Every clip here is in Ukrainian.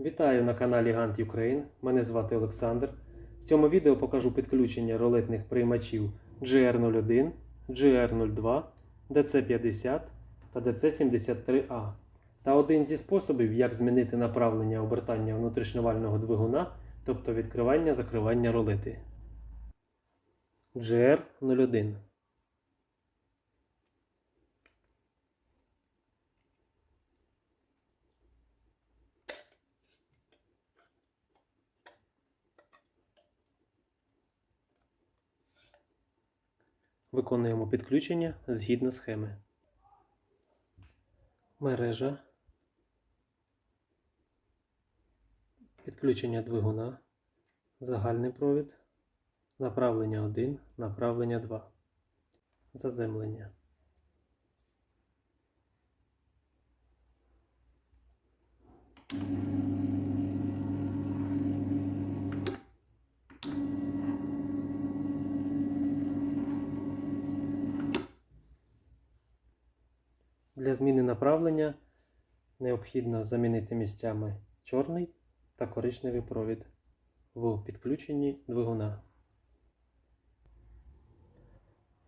Вітаю на каналі Gantt Ukraine. Мене звати Олександр. В цьому відео покажу підключення рулетних приймачів GR01, GR02, DC50 та DC73A та один зі способів, як змінити направлення обертання внутрішньовального двигуна, тобто відкривання-закривання рулети. GR01 Виконуємо підключення згідно схеми. Мережа. Підключення двигуна. Загальний провід. Направлення 1, направлення 2. Заземлення. Для зміни направлення необхідно замінити місцями чорний та коричневий провід в підключенні двигуна.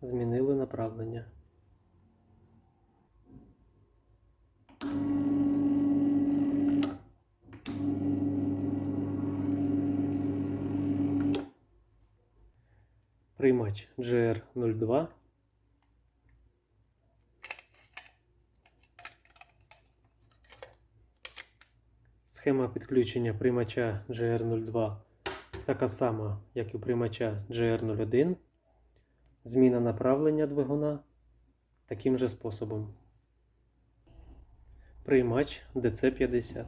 Змінили направлення. Приймач GR02 Схема підключення приймача GR02 така сама, як і приймача GR01. Зміна направлення двигуна таким же способом. Приймач DC50.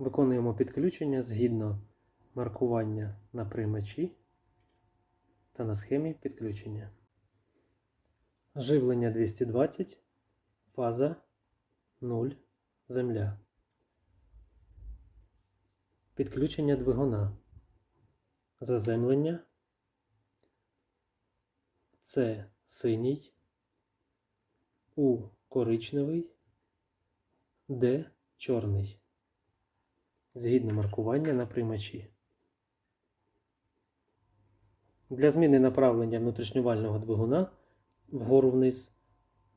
Виконуємо підключення згідно маркування на приймачі та на схемі підключення. Живлення 220, фаза 0, земля. Підключення двигуна. Заземлення. С синій. У коричневий. Д чорний згідно маркування на приймачі. Для зміни направлення внутрішнювального двигуна вгору вниз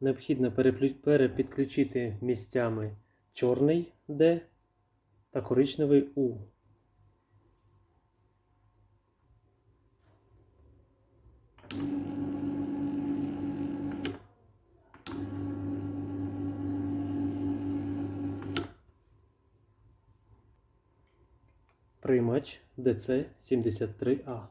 необхідно перепідключити місцями чорний D та коричневий U. Приймач DC73A.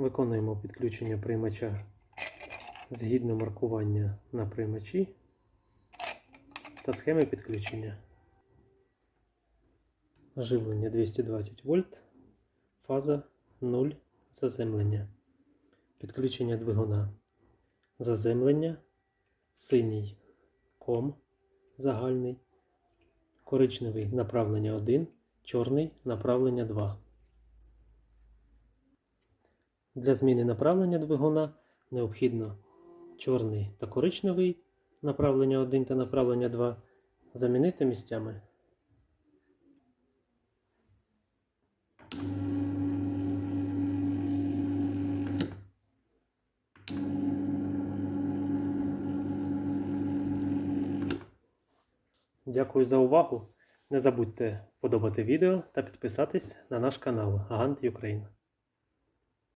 Виконуємо підключення приймача згідно маркування на приймачі та схеми підключення. Живлення 220 вольт, фаза 0 заземлення. Підключення двигуна. Заземлення, синій ком загальний, коричневий направлення 1, чорний направлення 2. Для зміни направлення двигуна необхідно чорний та коричневий направлення 1 та направлення 2 замінити місцями. Дякую за увагу. Не забудьте подобати відео та підписатись на наш канал Gantt Ukraine.